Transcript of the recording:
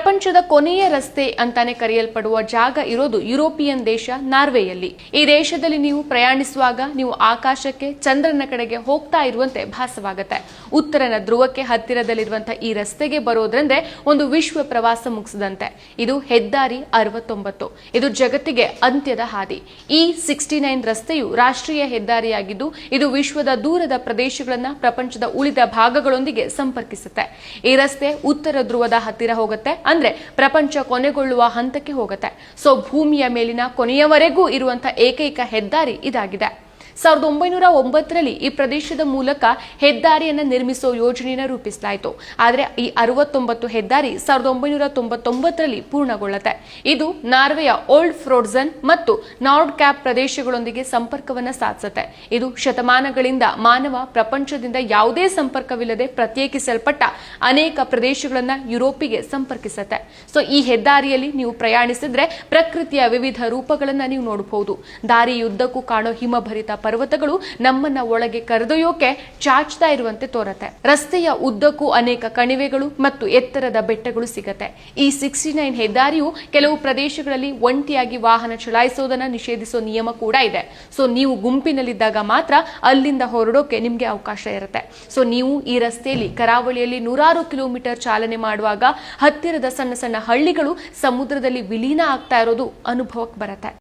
ಪ್ರಪಂಚದ ಕೊನೆಯ ರಸ್ತೆ ಅಂತಾನೆ ಕರೆಯಲ್ಪಡುವ ಜಾಗ ಇರೋದು ಯುರೋಪಿಯನ್ ದೇಶ ನಾರ್ವೆಯಲ್ಲಿ. ಈ ದೇಶದಲ್ಲಿ ನೀವು ಪ್ರಯಾಣಿಸುವಾಗ ನೀವು ಆಕಾಶಕ್ಕೆ, ಚಂದ್ರನ ಕಡೆಗೆ ಹೋಗ್ತಾ ಇರುವಂತೆ ಭಾಸವಾಗುತ್ತೆ. ಉತ್ತರನ ಧ್ರುವಕ್ಕೆ ಹತ್ತಿರದಲ್ಲಿರುವಂತಹ ಈ ರಸ್ತೆಗೆ ಬರೋದ್ರಂದ್ರೆ ಒಂದು ವಿಶ್ವ ಪ್ರವಾಸ ಮುಗಿಸದಂತೆ. ಇದು ಹೆದ್ದಾರಿ ಅರವತ್ತೊಂಬತ್ತು. ಇದು ಜಗತ್ತಿಗೆ ಅಂತ್ಯದ ಹಾದಿ. ಈ ಸಿಕ್ಸ್ಟಿ ನೈನ್ ರಸ್ತೆಯು ರಾಷ್ಟ್ರೀಯ ಹೆದ್ದಾರಿಯಾಗಿದ್ದು, ಇದು ವಿಶ್ವದ ದೂರದ ಪ್ರದೇಶಗಳನ್ನ ಪ್ರಪಂಚದ ಉಳಿದ ಭಾಗಗಳೊಂದಿಗೆ ಸಂಪರ್ಕಿಸುತ್ತೆ. ಈ ರಸ್ತೆ ಉತ್ತರ ಧ್ರುವದ ಹತ್ತಿರ ಹೋಗುತ್ತೆ ಅಂದ್ರೆ ಪ್ರಪಂಚ ಕೊನೆಗೊಳ್ಳುವ ಹಂತಕ್ಕೆ ಹೋಗುತ್ತೆ. ಸೊ ಭೂಮಿಯ ಮೇಲಿನ ಕೊನೆಯವರೆಗೂ ಇರುವಂತಹ ಏಕೈಕ ಹೆದ್ದಾರಿ ಇದಾಗಿದೆ. ಸಾವಿರದ ಒಂಬೈನೂರ ಒಂಬತ್ತರಲ್ಲಿ ಈ ಪ್ರದೇಶದ ಮೂಲಕ ಹೆದ್ದಾರಿಯನ್ನು ನಿರ್ಮಿಸುವ ಯೋಜನೆಯನ್ನು ರೂಪಿಸಲಾಯಿತು. ಆದರೆ ಈ ಅರವತ್ತೊಂಬತ್ತು ಹೆದ್ದಾರಿ ಸಾವಿರದ ಒಂಬೈನೂರ ತೊಂಬತ್ತೊಂಬತ್ತರಲ್ಲಿ ಪೂರ್ಣಗೊಳ್ಳುತ್ತೆ. ಇದು ನಾರ್ವೆಯ ಓಲ್ಡ್ ಫ್ರೋಡ್ಸನ್ ಮತ್ತು ನಾರ್ಡ್ ಕ್ಯಾಪ್ ಪ್ರದೇಶಗಳೊಂದಿಗೆ ಸಂಪರ್ಕವನ್ನು ಸಾಧಿಸುತ್ತೆ. ಇದು ಶತಮಾನಗಳಿಂದ ಮಾನವ ಪ್ರಪಂಚದಿಂದ ಯಾವುದೇ ಸಂಪರ್ಕವಿಲ್ಲದೆ ಪ್ರತ್ಯೇಕಿಸಲ್ಪಟ್ಟ ಅನೇಕ ಪ್ರದೇಶಗಳನ್ನು ಯುರೋಪಿಗೆ ಸಂಪರ್ಕಿಸುತ್ತೆ. ಸೊ ಈ ಹೆದ್ದಾರಿಯಲ್ಲಿ ನೀವು ಪ್ರಯಾಣಿಸಿದ್ರೆ ಪ್ರಕೃತಿಯ ವಿವಿಧ ರೂಪಗಳನ್ನು ನೀವು ನೋಡಬಹುದು ದಾರಿಯುದ್ದಕ್ಕೂ ಕಾಣೋ ಹಿಮಭರಿತ ಪರ್ವತಗಳು ನಮ್ಮನ್ನ ಒಳಗೆ ಕರೆದೊಯ್ಯೋಕೆ ಚಾಚ್ತಾ ಇರುವಂತೆ ತೋರತ್ತೆ. ರಸ್ತೆಯ ಉದ್ದಕ್ಕೂ ಅನೇಕ ಕಣಿವೆಗಳು ಮತ್ತು ಎತ್ತರದ ಬೆಟ್ಟಗಳು ಸಿಗತ್ತೆ. ಈ ಸಿಕ್ಸ್ಟಿ ನೈನ್ ಹೆದ್ದಾರಿಯು ಕೆಲವು ಪ್ರದೇಶಗಳಲ್ಲಿ ಒಂಟಿಯಾಗಿ ವಾಹನ ಚಲಾಯಿಸೋದನ್ನ ನಿಷೇಧಿಸೋ ನಿಯಮ ಕೂಡ ಇದೆ. ಸೊ ನೀವು ಗುಂಪಿನಲ್ಲಿದ್ದಾಗ ಮಾತ್ರ ಅಲ್ಲಿಂದ ಹೊರಡೋಕೆ ನಿಮ್ಗೆ ಅವಕಾಶ ಇರುತ್ತೆ. ಸೊ ನೀವು ಈ ರಸ್ತೆಯಲ್ಲಿ, ಕರಾವಳಿಯಲ್ಲಿ ನೂರಾರು ಕಿಲೋಮೀಟರ್ ಚಾಲನೆ ಮಾಡುವಾಗ ಹತ್ತಿರದ ಸಣ್ಣ ಸಣ್ಣ ಹಳ್ಳಿಗಳು ಸಮುದ್ರದಲ್ಲಿ ವಿಲೀನ ಆಗ್ತಾ ಇರೋದು ಅನುಭವಕ್ಕೆ ಬರುತ್ತೆ.